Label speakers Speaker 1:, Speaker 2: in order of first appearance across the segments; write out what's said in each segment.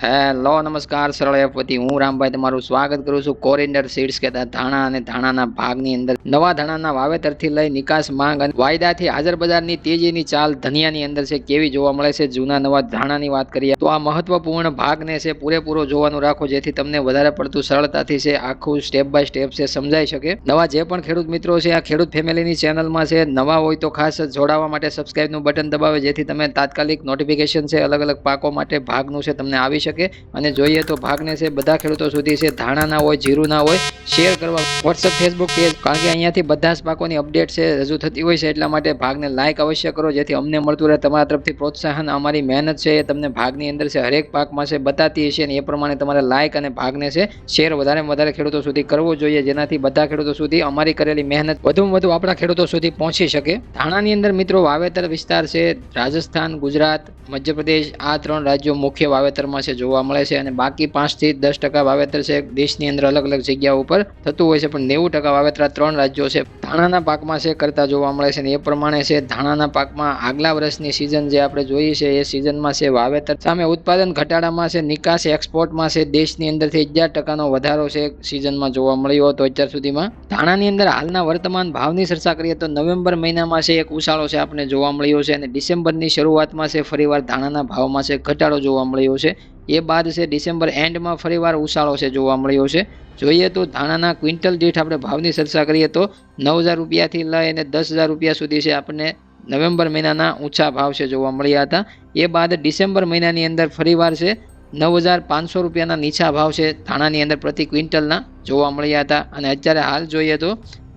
Speaker 1: Hello, નમસ્કાર સરળ એફપતિ હું રામભાઈ તમારું સ્વાગત કરું છું કોરિન્ડર સીડ્સ કહેતા ધાણા અને ધાણાના ભાગની અંદર. નવા ધાણાના વાવેતરથી લઈ નિકાસ માંગ અને વાયદાથી હાજર બજારની તેજીની ચાલ ધનિયાની અંદર છે, કેવી જોવા મળે છે, જૂના નવા ધાણાની વાત કરીએ. તો આ મહત્વપૂર્ણ ભાગને છે, પૂરેપૂરો જોવાનું રાખો, જેથી તમને વધારે પડતું સરળતાથી છે, આખું સ્ટેપ બાય સ્ટેપ છે, સમજાઈ શકે. નવા જે પણ ખેડૂત મિત્રો છે, આ ખેડૂત ફેમિલીની ચેનલમાં છે, નવા હોય તો ખાસ જોડાવા માટે સબસ્ક્રાઇબનું બટન દબાવે, જેથી તમે તાત્કાલિક નોટિફિકેશન છે અલગ અલગ પાકો માટે ભાગનું છે, તમને આવી શકે અને જોઈએ તો ભાગને છે બધા ખેડૂતો સુધી છે ધાણાના હોય જીરુના હોય શેર કરવા વોટ્સઅપ ફેસબુક પેજ કારણ કે અહીંયાથી બધા જ પાકોની અપડેટ છે, રજૂ થતી હોય છે, એટલા માટે ભાગને લાઇક અવશ્ય કરો, જેથી અમને મળતું રહે. તમારા તરફથી પ્રોત્સાહન, અમારી મહેનત છે એ તમને ભાગની અંદર છે, હરેક પાકમાં છે, બતાતી હશે અને એ પ્રમાણે તમારે લાઇક અને ભાગને છે શેર વધારે વધારે ખેડૂતો સુધી કરવો જોઈએ, જેનાથી બધા ખેડૂતો સુધી અમારી કરેલી મહેનત વધુમાં વધુ આપણા ખેડૂતો સુધી પહોંચી શકે. ધાણાની અંદર મિત્રો વાવેતર વિસ્તાર છે, રાજસ્થાન, ગુજરાત, મધ્યપ્રદેશ, આ ત્રણ રાજ્યો મુખ્ય વાવેતરમાં છે. જોવા મળે છે અને બાકી પાંચથી દસ ટકા વાવેતર છે. દેશની અંદર અલગ અલગ જગ્યાઓ ઉપર થતું હોય છે, પણ નેવું ટકા વાવેતર ત્રણ રાજ્યો છે. ધાણાના પાકમાં છે કરતા જોવા મળે છે અને એ પ્રમાણે છે ધાણાના પાકમાં આગલા વર્ષની સિઝન જે આપણે જોઈએ છે, એ સિઝનમાં છે વાવેતર. સામે ઉત્પાદન ઘટાડામાં છે, નિકાસ એક્સપોર્ટમાં છે. દેશની અંદરથી અગિયાર ટકાનો વધારો છે સિઝનમાં જોવા મળ્યો હતો અત્યાર સુધીમાં. ધાણાની અંદર હાલના વર્તમાન ભાવની ચર્ચા કરીએ તો નવેમ્બર મહિનામાં છે એક ઉછાળો છે આપણે જોવા મળ્યો છે અને ડિસેમ્બરની શરૂઆતમાં છે ફરીવાર ધાણાના ભાવમાં છે ઘટાડો જોવા મળ્યો છે. એ બાદ છે ડિસેમ્બર એન્ડમાં ફરીવાર ઉછાળો છે જોવા મળ્યો છે. જોઈએ તો ધાણાના ક્વિન્ટલ દીઠ આપણે ભાવની ચર્ચા કરીએ તો નવ હજાર રૂપિયાથી લઈને દસ હજાર રૂપિયા સુધી છે આપણને નવેમ્બર મહિનાના ઊંચા ભાવ છે જોવા મળ્યા હતા. એ બાદ ડિસેમ્બર મહિનાની અંદર ફરીવાર છે નવ હજાર પાંચસો રૂપિયાના નીચા ભાવ છે ધાણાની અંદર પ્રતિ ક્વિન્ટલના જોવા મળ્યા હતા. અને અત્યારે હાલ જોઈએ તો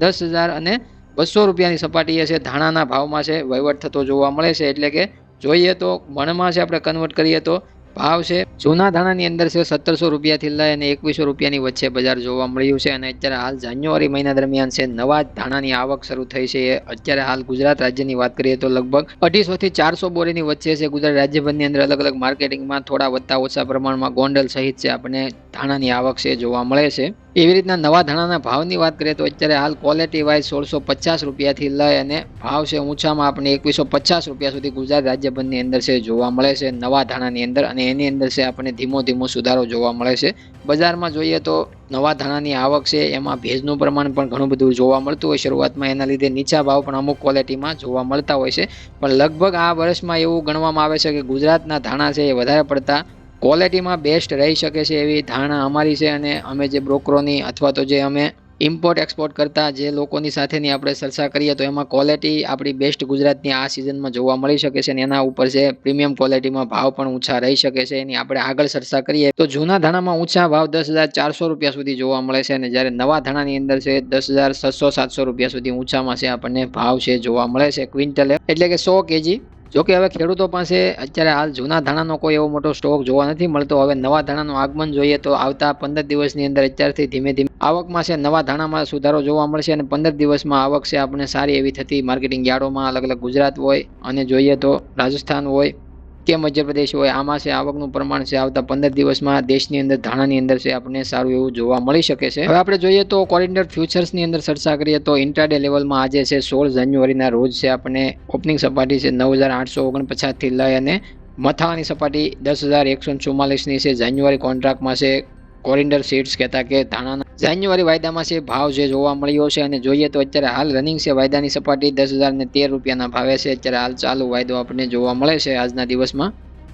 Speaker 1: દસ હજાર અને બસો રૂપિયાની સપાટીએ છે ધાણાના ભાવમાં છે વહીવટ થતો જોવા મળે છે. એટલે કે જોઈએ તો મણમાં છે આપણે કન્વર્ટ કરીએ તો ભાવ છે. જૂના ધાણાની અંદર છે સત્તરસો રૂપિયાથી લઈ અને એકવીસો રૂપિયાની વચ્ચે બજાર જોવા મળ્યું છે અને અત્યારે હાલ જાન્યુઆરી મહિના દરમિયાન છે નવા ધાણાની આવક શરૂ થઈ છે. અત્યારે હાલ ગુજરાત રાજ્યની વાત કરીએ તો લગભગ અઢીસો થી ચારસો બોરીની વચ્ચે છે. ગુજરાત રાજ્યભરની અંદર અલગ અલગ માર્કેટિંગમાં થોડા વધતા ઓછા પ્રમાણમાં ગોંડલ સહિત છે. આપણને ધાણાની આવક છે જોવા મળે છે. એવી રીતના નવા ધાણાના ભાવની વાત કરીએ તો અત્યારે હાલ ક્વોલિટી વાઇઝ સોળસો પચાસ રૂપિયાથી લઈ અને ભાવ છે ઊંચામાં આપણે એકવીસો પચાસ રૂપિયા સુધી ગુજરાત રાજ્યભરની અંદર છે જોવા મળે છે. નવા ધાણાની અંદર અને એની અંદર છે આપણને ધીમો ધીમો સુધારો જોવા મળે છે. બજારમાં જોઈએ તો નવા ધાણાની આવક છે એમાં ભેજનું પ્રમાણ પણ ઘણું બધું જોવા મળતું હોય. શરૂઆતમાં એના લીધે નીચા ભાવ પણ અમુક ક્વોલિટીમાં જોવા મળતા હોય છે. પણ લગભગ આ વર્ષમાં એવું ગણવામાં આવે છે કે ગુજરાતના ધાણા છે એ વધારે પડતા ક્વોલિટીમાં બેસ્ટ રહી શકે છે એવી ધારણા અમારી છે અને અમે જે બ્રોકરોની અથવા તો જે અમે ઇમ્પોર્ટ એક્સપોર્ટ કરતા જે લોકોની સાથેની આપણે ચર્ચા કરીએ તો એમાં ક્વોલિટી આપણી બેસ્ટ ગુજરાતની આ સિઝનમાં જોવા મળી શકે છે અને એના ઉપર છે પ્રીમિયમ ક્વોલિટીમાં ભાવ પણ ઊંચા રહી શકે છે એની આપણે આગળ ચર્ચા કરીએ. તો જૂના ધાણામાં ઊંચા ભાવ દસ હજાર ચારસો રૂપિયા સુધી જોવા મળે છે અને જ્યારે નવા ધાણાની અંદર છે દસ હજાર છસો સાતસો રૂપિયા સુધી ઊંચામાં છે આપણને ભાવ છે જોવા મળે છે ક્વિન્ટલે એટલે કે સો કેજી જોકે હવે ખેડૂતો પાસે અત્યારે હાલ જૂના ધાણાનો કોઈ એવો મોટો સ્ટોક જોવા નથી મળતો. હવે નવા ધાણાનું આગમન જોઈએ તો આવતા પંદર દિવસની અંદર અત્યારથી ધીમે ધીમે આવકમાં છે, નવા ધાણામાં સુધારો જોવા મળશે અને પંદર દિવસમાં આવક છે, આપણે સારી એવી થતી માર્કેટિંગ યાર્ડોમાં અલગ અલગ ગુજરાત હોય અને જોઈએ તો રાજસ્થાન હોય કે મધ્યપ્રદેશ હોય? આમાં છે, આવકનું પ્રમાણ છે, આવતા પંદર દિવસમાં દેશની અંદર, ધાણાની અંદર છે, આપણને સારું એવું જોવા મળી શકે છે. હવે આપણે જોઈએ તો કોરિન્ડર ફ્યુચર્સની અંદર ચર્ચા કરીએ તો ઇન્ટ્રાડે લેવલમાં આજે છે, સોળ જાન્યુઆરીના રોજ છે, આપણને ઓપનિંગ સપાટી છે નવ હજાર આઠસો ઓગણપચાસથી લઈ અને મથાની સપાટી દસ હજાર એકસો ચુમ્માલીસની છે, જાન્યુઆરી કોન્ટ્રાક્ટમાં છે કોરિન્ડર સીડ્સ કહેતા કે ધાણાના જાન્યુઆરી વાયદામાં છે, ભાવ જે જોવા મળ્યો છે અને જોઈએ તો અત્યારે હાલ રનિંગ છે, વાયદાની સપાટી દસ હજાર તેર રૂપિયાના ભાવે છે. અત્યારે હાલ ચાલુ વાયદો આપણને જોવા મળે છે આજના દિવસમાં.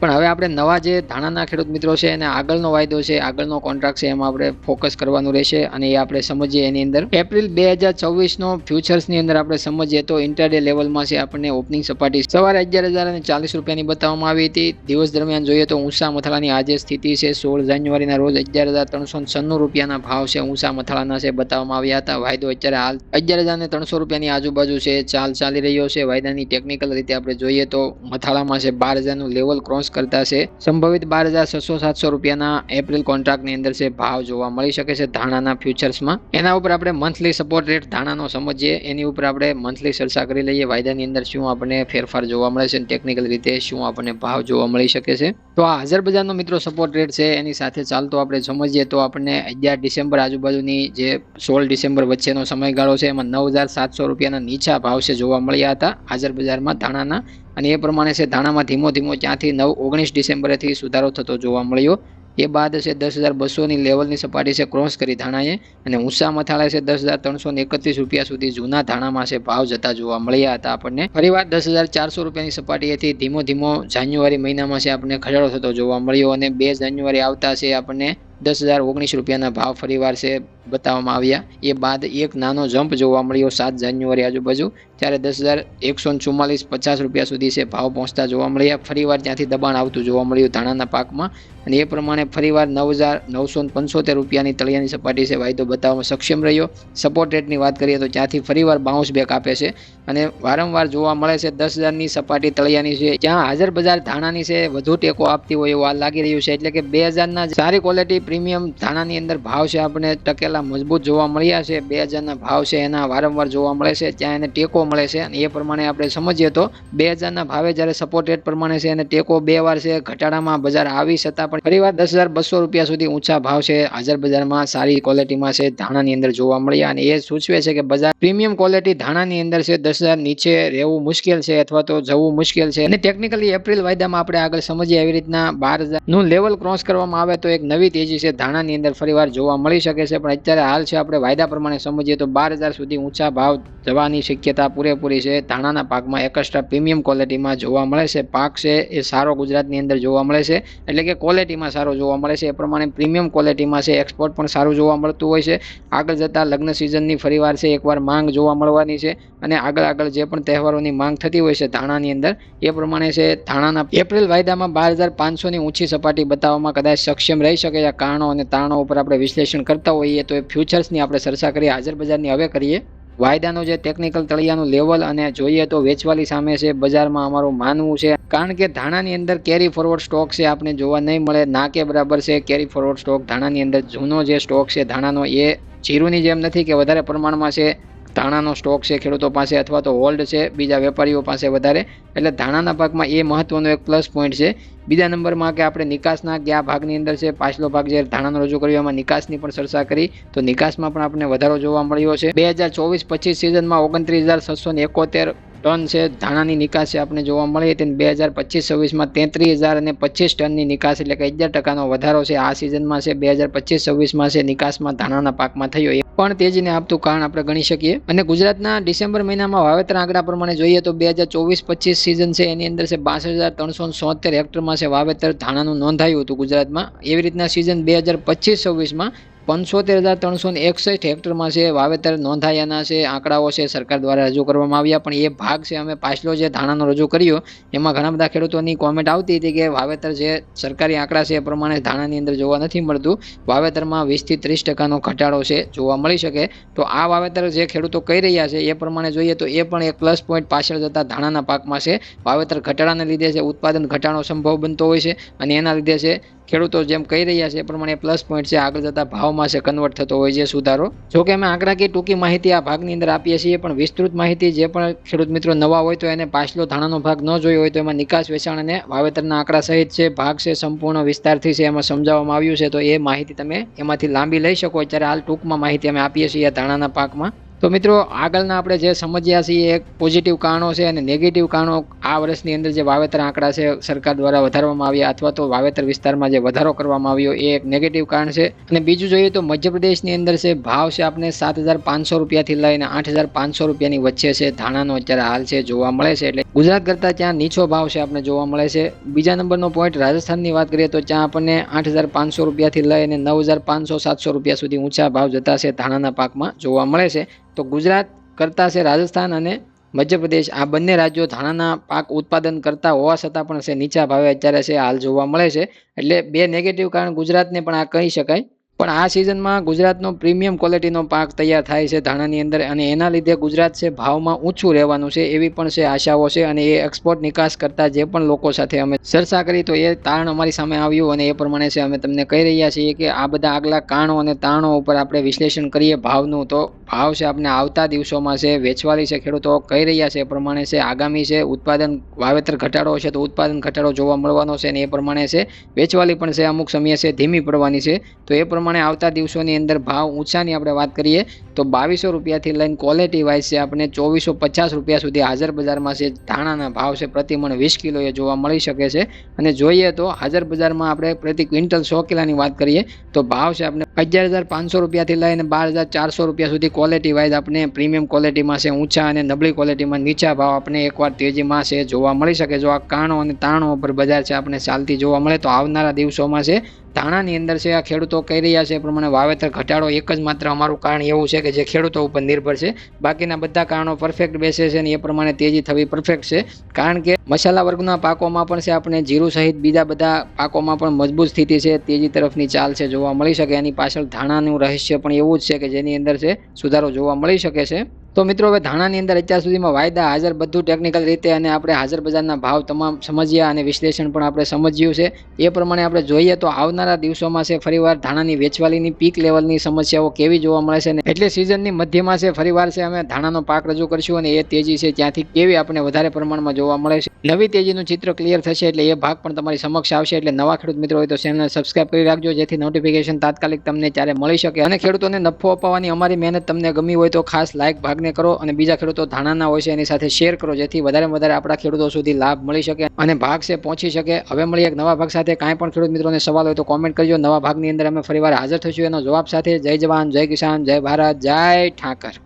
Speaker 1: પણ હવે આપણે નવા જે ધાણાના ખેડૂત મિત્રો છે એને આગળનો વાયદો છે, આગળનો કોન્ટ્રાક્ટ છે, એમાં આપણે ફોકસ કરવાનું રહેશે અને એ આપણે સમજીએ એની અંદર. એપ્રિલ બે હજાર છવ્વીસનો ફ્યુચર્સની અંદર આપણે સમજીએ તો ઇન્ટરડે લેવલમાં છે આપણને ઓપનિંગ સપાટી સવારે અગિયાર હજાર અને ચાલીસ રૂપિયાની બતાવવામાં આવી હતી. દિવસ દરમિયાન જોઈએ તો ઊંચા મથાળાની આજે સ્થિતિ છે. સોળ જાન્યુઆરીના રોજ અગિયાર હજાર ત્રણસો છન્નું રૂપિયાના ભાવ છે ઊંચા મથાળાના છે બતાવવામાં આવ્યા હતા. વાયદો અત્યારે હાલ અગિયાર હજાર ને ત્રણસો રૂપિયાની આજુબાજુ છે. ચાલ ચાલી રહ્યો છે. વાયદાની ટેકનિકલ રીતે આપણે જોઈએ તો મથાળામાં છે બાર હજારનું લેવલ ક્રોસ કરતા છે. સંભવિત બાર હજાર છસો સાતસો રૂપિયાના એપ્રિલ કોન્ટ્રાક્ટની અંદર છે, ભાવ જોવા મળી શકે છે ધાણાના ફ્યુચર્સમાં એના ઉપર આપણે મંથલી સપોર્ટ રેટ ધાણાનો સમજીએ. એની ઉપર આપણે મંથલી ચર્ચા કરી લઈએ. વાયદાની અંદર શું આપણને ફેરફાર જોવા મળે છે ટેકનિકલ રીતે શું આપણને ભાવ જોવા મળી શકે છે. તો આ હાજર બજારનો મિત્રો સપોર્ટ રેટ છે, એની સાથે ચાલતો આપણે સમજીએ તો આપણને અગિયાર ડિસેમ્બર આજુબાજુની જે સોળ ડિસેમ્બર વચ્ચેનો સમયગાળો છે, એમાં નવ હજાર સાતસો રૂપિયાના નીચા ભાવ છે જોવા મળ્યા હતા. હાજર બજારમાં ધાણાના અને એ પ્રમાણે છે ધાણામાં ધીમો ધીમો ત્યાંથી નવ ઓગણીસ ડિસેમ્બરેથી સુધારો થતો જોવા મળ્યો. એ બાદ છે દસ હજાર બસોની લેવલની સપાટી છે ક્રોસ કરી ધાણાએ અને ઊંચા મથાળે છે દસ હજાર ત્રણસો ને એકત્રીસ રૂપિયા સુધી જૂના ધાણામાં છે ભાવ જતા જોવા મળ્યા હતા આપણને. ફરીવાર દસ હજાર ચારસો રૂપિયાની સપાટીએથી ધીમો ધીમો જાન્યુઆરી મહિનામાં છે આપણને ઘટાડો થતો જોવા મળ્યો અને બે જાન્યુઆરી આવતા છે આપણને દસ હજાર ઓગણીસ રૂપિયાના ભાવ ફરીવાર છે બતાવવામાં આવ્યા. એ બાદ એક નાનો જમ્પ જોવા મળ્યો સાત જાન્યુઆરી આજુબાજુ, ત્યારે દસ હજાર એકસો ચુમ્માલીસ પચાસ રૂપિયા સુધી છે ભાવ પહોંચતા જોવા મળ્યા. ફરીવાર ત્યાંથી દબાણ આવતું જોવા મળ્યું ધાણાના પાકમાં. અને એ પ્રમાણે ફરીવાર નવ હજાર નવસો પંચોતેર રૂપિયાની તળિયાની સપાટી છે વાયદો બતાવવામાં સક્ષમ રહ્યો. સપોર્ટ રેટની વાત કરીએ તો ત્યાંથી ફરીવાર બાઉન્સ બેક આપે છે. અને વારંવાર જોવા મળે છે દસ હજારની સપાટી તળિયાની છે. જ્યાં હાજર બજાર ધાણાની છે, વધુ ટેકો આપતી હોય એવું આ લાગી રહ્યું છે. એટલે કે બે હજારના સારી ક્વોલિટી પ્રીમિયમ ધાણાની અંદર ભાવ છે આપણે ટકેલા મજબૂત જોવા મળ્યા છે. બે હજારના ભાવ છે એના વારંવાર જોવા મળે છે. ત્યાં એને ટેકો મળે છે અને એ પ્રમાણે આપણે સમજીએ તો બે હજારના ભાવે જ્યારે સપોર્ટ રેટ પ્રમાણે છે એને ટેકો બે વાર છે. ઘટાડામાં બજાર આવી છતાં પણ ફરીવાર દસ હજાર બસો રૂપિયા સુધી ઊંચા ભાવ છે. હાજર બજારમાં સારી ક્વોલિટીમાં છે, ધાણાની અંદર જોવા મળ્યા અને એ સૂચવે છે કે બજાર પ્રીમિયમ ક્વોલિટી ધાણાની અંદર છે દસ હજાર નીચે રહેવું મુશ્કેલ છે અથવા તો જવું મુશ્કેલ છે. અને ટેકનિકલી એપ્રિલ વાયદામાં આપણે આગળ સમજીએ એવી રીતના બારનું લેવલ ક્રોસ કરવામાં આવે તો એક નવી તેજી છે, ધાણાની અંદર ફરીવાર જોવા મળી શકે છે. પણ અત્યારે હાલ છે, આપણે વાયદા પ્રમાણે સમજીએ તો બાર હજાર સુધી ઊંચા ભાવ જવાની શક્યતા પૂરેપૂરી છે. ધાણાના પાકમાં એકસ્ટ્રા પ્રીમિયમ ક્વોલિટીમાં જોવા મળે છે. પાક છે, એ સારો ગુજરાતની અંદર જોવા મળે છે. એટલે કે ક્વોલિટીમાં સારો જોવા મળે છે. એ પ્રમાણે પ્રીમિયમ ક્વોલિટીમાં છે. એક્સપોર્ટ પણ સારું જોવા મળતું હોય છે. આગળ જતાં લગ્ન સિઝનની ફરીવાર છે, એકવાર માંગ જોવા મળવાની છે. અને આગળ આગળ જે પણ તહેવારોની માંગ થતી હોય છે, ધાણાની અંદર, એ પ્રમાણે છે, ધાણાના એપ્રિલ વાયદામાં બાર હજાર પાંચસોની ઊંચી સપાટી બતાવવામાં કદાચ સક્ષમ રહી શકે છે કારણો અને તારણો ઉપર આપણે વિશ્લેષણ કરતા હોઈએ તો એ ફ્યુચર્સની આપણે ચર્ચા કરીએ હાજર બજારની હવે કરીએ. વાયદાનો જે ટેકનિકલ તળિયાનું લેવલ અને જોઈએ તો વેચવાલી સામે છે, બજારમાં અમારું માનવું છે. કારણ કે ધાણાની અંદર કેરી ફોરવર્ડ સ્ટોક છે, આપણે જોવા નહીં મળે. ના કે બરાબર છે કેરી ફોરવર્ડ સ્ટોક ધાણાની અંદર જૂનો જે સ્ટોક છે, ધાણાનો એ જીરુની જેમ નથી કે વધારે પ્રમાણમાં છે. ધાણાનો સ્ટોક છે, ખેડૂતો પાસે અથવા તો હોલ્ડ છે, બીજા વેપારીઓ પાસે વધારે. એટલે ધાણાના પાકમાં એ મહત્વનો એક પ્લસ પોઈન્ટ છે. બીજા નંબરમાં કે આપણે નિકાસના કયા ભાગની અંદર છે, પાછલો ભાગ જે ધાણાનો રજૂ કર્યો, એમાં નિકાસની પણ ચર્ચા કરી, તો નિકાસમાં પણ આપણને વધારો જોવા મળ્યો છે. બે હજાર ચોવીસ પચીસ સિઝનમાં ઓગણત્રીસ હજાર છસો એકોતેર ટન છે ધાણાની નિકાસ છે આપણે જોવા મળી હતી બે હજાર પચીસ છવ્વીસમાં તેત્રીસ હજાર અને પચીસ ટનની નિકાસ એટલે કે અગિયાર ટકાનો વધારો છે. આ સિઝનમાં છે બે હજાર પચીસ છવ્વીસમાં છે નિકાસમાં ધાણાના પાકમાં થયો એ. પણ તેજીને આપતું કારણ આપણે ગણી શકીએ. અને ગુજરાતના ડિસેમ્બર મહિનામાં વાવેતર આંકડા પ્રમાણે જોઈએ તો બે હજાર ચોવીસ પચીસ સિઝન છે, એની અંદર છે બાસઠ હજાર ત્રણસો સોતેર હેક્ટરમાં છે વાવેતર ધાણાનું નોંધાયું હતું ગુજરાતમાં. એવી રીતના સિઝન બે હજાર પચીસ છવ્વીસમાં પંચોતેર હજાર ત્રણસો એકસઠ હેક્ટરમાં છે, વાવેતર નોંધાયાના છે, આંકડાઓ છે, સરકાર દ્વારા રજૂ કરવામાં આવ્યા, પણ એ ભાગ છે અમે પાછલો જે ધાણાનો રજૂ કર્યો, એમાં ઘણા બધા ખેડૂતોની કોમેન્ટ આવતી હતી કે વાવેતર જે સરકારી આંકડા છે એ પ્રમાણે ધાણાની અંદર જોવા નથી મળતું, વાવેતરમાં વીસથી ત્રીસ ટકાનો ઘટાડો છે, જોવા મળી શકે. તો આ વાવેતર જે ખેડૂતો કહી રહ્યા છે એ પ્રમાણે જોઈએ તો એ પણ એક પ્લસ પોઈન્ટ પાછળ જતા ધાણાના પાકમાં છે. વાવેતર ઘટાડાને લીધે છે ઉત્પાદન ઘટાડો સંભવ બનતો હોય છે અને એના લીધે છે ખેડૂતો જેમ કહી રહ્યા છે એ પ્રમાણે પ્લસ પોઈન્ટ છે. આગળ જતા ભાવમાં છે કન્વર્ટ થતો હોય છે સુધારો. જો કે અમે આંકડાકીય ટૂંકી માહિતી આ ભાગની અંદર આપીએ છીએ, પણ વિસ્તૃત માહિતી જે પણ ખેડૂત મિત્રો નવા હોય તો એને પાછલો ધાણાનો ભાગ ન જોયો હોય તો એમાં નિકાસ વેચાણ અને વાવેતરના આંકડા સહિત છે. ભાગ છે સંપૂર્ણ વિસ્તારથી છે, એમાં સમજાવવામાં આવ્યું છે. તો એ માહિતી તમે એમાંથી લાંબી લઈ શકો. અત્યારે હાલ ટૂંકમાં માહિતી અમે આપીએ છીએ ધાણાના પાકમાં. તો મિત્રો, આગળના આપણે જે સમજ્યા છીએ, એક પોઝિટિવ કારણો છે અને નેગેટિવ કારણો આ વર્ષની અંદર જે વાવેતર આંકડા છે, સરકાર દ્વારા વધારવામાં આવ્યા અથવા તો વાવેતર વિસ્તારમાં જે વધારો કરવામાં આવ્યો, એ એક નેગેટિવ કારણ છે. અને બીજું જોઈએ તો મધ્યપ્રદેશની અંદર છે, ભાવ છે આપણે સાત હજાર પાંચસો રૂપિયાથી લઈને આઠ હજાર પાંચસો રૂપિયાની વચ્ચે છે. ધાણાનો અત્યારે હાલ છે, જોવા મળે છે એટલે ગુજરાત કરતાં ત્યાં નીચો ભાવ છે આપણે જોવા મળે છે. બીજા નંબરનો પોઈન્ટ રાજસ્થાનની વાત કરીએ તો ત્યાં આપણને આઠ હજાર પાંચસો રૂપિયાથી લઈને નવ હજાર પાંચસો સાતસો રૂપિયા સુધી ઊંચા ભાવ જતા છે ધાણાના પાકમાં જોવા મળે છે. તો ગુજરાત કરતાં છે રાજસ્થાન અને મધ્યપ્રદેશ, આ બંને રાજ્યો ધાણાના પાક ઉત્પાદન કરતા હોવા છતાં પણ છે નીચા ભાવે અત્યારે છે હાલ જોવા મળે છે. એટલે બે નેગેટિવ કારણ ગુજરાતને પણ આ કહી શકાય. પણ આ સિઝનમાં ગુજરાતનો પ્રીમિયમ ક્વોલિટીનો પાક તૈયાર થાય છે ધાણાની અંદર અને એના લીધે ગુજરાત છે ભાવમાં ઊંચું રહેવાનું છે એવી પણ છે આશાઓ છે અને એ એક્સપોર્ટ નિકાસ કરતા જે પણ લોકો સાથે અમે ચર્ચા કરી તો એ તારણ અમારી સામે આવ્યું અને એ પ્રમાણે છે અમે તમને કહી રહ્યા છીએ કે આ બધા આગલા કારણો અને તારણો ઉપર આપણે વિશ્લેષણ કરીએ ભાવનું તો ભાવ છે આપણે આવતા દિવસોમાં છે વેચવાલી છે ખેડૂતો કહી રહ્યા છે એ પ્રમાણે છે આગામી છે ઉત્પાદન વાવેતર ઘટાડો છે તો ઉત્પાદન ઘટાડો જોવા મળવાનો છે અને એ પ્રમાણે છે વેચવાલી પણ છે અમુક સમયે છે ધીમી પડવાની છે તો એ પ્રમાણે પ્રમાણે આવતા દિવસોની અંદર ભાવ ઊંચાની આપણે વાત કરીએ, તો બાવીસો રૂપિયાથી લઈને ક્વોલિટી વાઇઝ છે આપણે ચોવીસો પચાસ રૂપિયા સુધી હાજર બજારમાં છે. ધાણાના ભાવ છે પ્રતિમણ વીસ કિલોએ જોવા મળી શકે છે. અને જોઈએ તો હાજર બજારમાં આપણે પ્રતિ ક્વિન્ટલ સો કિલાની વાત કરીએ, તો ભાવ છે આપણે અગિયાર હજાર પાંચસો રૂપિયાથી લઈને બાર હજાર ચારસો રૂપિયા સુધી ક્વોલિટી વાઇઝ આપણે પ્રીમિયમ ક્વોલિટીમાં છે, ઊંચા અને નબળી ક્વોલિટીમાં નીચા ભાવ આપણે એકવાર તેજીમાં છે જોવા મળી શકે. જો આ કાણો અને તાણો ઉપર બજાર છે, આપણે ચાલતી જોવા મળે તો આવનારા દિવસોમાં છે ધાણાની અંદર છે, આ ખેડૂતો કહી રહ્યા છે, એ પ્રમાણે વાવેતર ઘટાડો એક જ માત્ર અમારું કારણ એવું છે કે જે ખેડૂતો ઉપર નિર્ભર છે. બાકીના બધા કારણો પરફેક્ટ બેસે છે અને એ પ્રમાણે તેજી થવી પરફેક્ટ છે. કારણ કે મસાલા વર્ગના પાકોમાં પણ છે, આપણે જીરું સહિત બીજા બધા પાકોમાં પણ મજબૂત સ્થિતિ છે. તેજી તરફની ચાલ છે, જોવા મળી શકે. એની પાછળ ધાણાનું રહસ્ય પણ એવું જ છે કે જેની અંદર છે, સુધારો જોવા મળી શકે છે. તો મિત્રો, હવે ધાણાની અંદર અત્યાર સુધીમાં વાયદા હાજર બધું ટેકનિકલ રીતે અને આપણે હાજર બજારના ભાવ તમામ સમજ્યા અને વિશ્લેષણ પણ આપણે સમજ્યું છે. એ પ્રમાણે આપણે જોઈએ તો આવનારા દિવસોમાં છે ફરીવાર ધાણાની વેચવાલીની પીક લેવલની સમસ્યાઓ કેવી જોવા મળે છે એટલે સિઝનની મધ્યમાં છે ફરીવાર છે અમે ધાણાનો પાક રજૂ કરશું અને એ તેજી છે ત્યાંથી કેવી આપણે વધારે પ્રમાણમાં જોવા મળે છે. નવી તેજીનું ચિત્ર ક્લિયર થશે એટલે એ ભાગ પણ તમારી સમક્ષ આવશે. એટલે નવા ખેડૂત મિત્રો હોય તો ચેનલ સબસ્ક્રાઇબ કરી રાખજો, જેથી નોટિફિકેશન તાત્કાલિક તમને ત્યારે મળી શકે. અને ખેડૂતોને નફો અપાવવાની અમારી મહેનત તમને ગમી હોય તો ખાસ લાઇક ભાગને કરો અને બીજા ખેડૂતો ધાણાના હોય છે એની સાથે શેર કરો, જેથી વધારે વધારે આપણા ખેડૂતો સુધી લાભ મળી શકે અને ભાગ છે પહોંચી શકે. હવે મળી એક નવા ભાગ સાથે. કાંઈ પણ ખેડૂત મિત્રોને સવાલ હોય તો કોમેન્ટ કરજો. નવા ભાગની અંદર અમે ફરીવાર હાજર થશું એનો જવાબ સાથે. જય જવાન, જય કિસાન, જય ભારત, જય ઠાકર.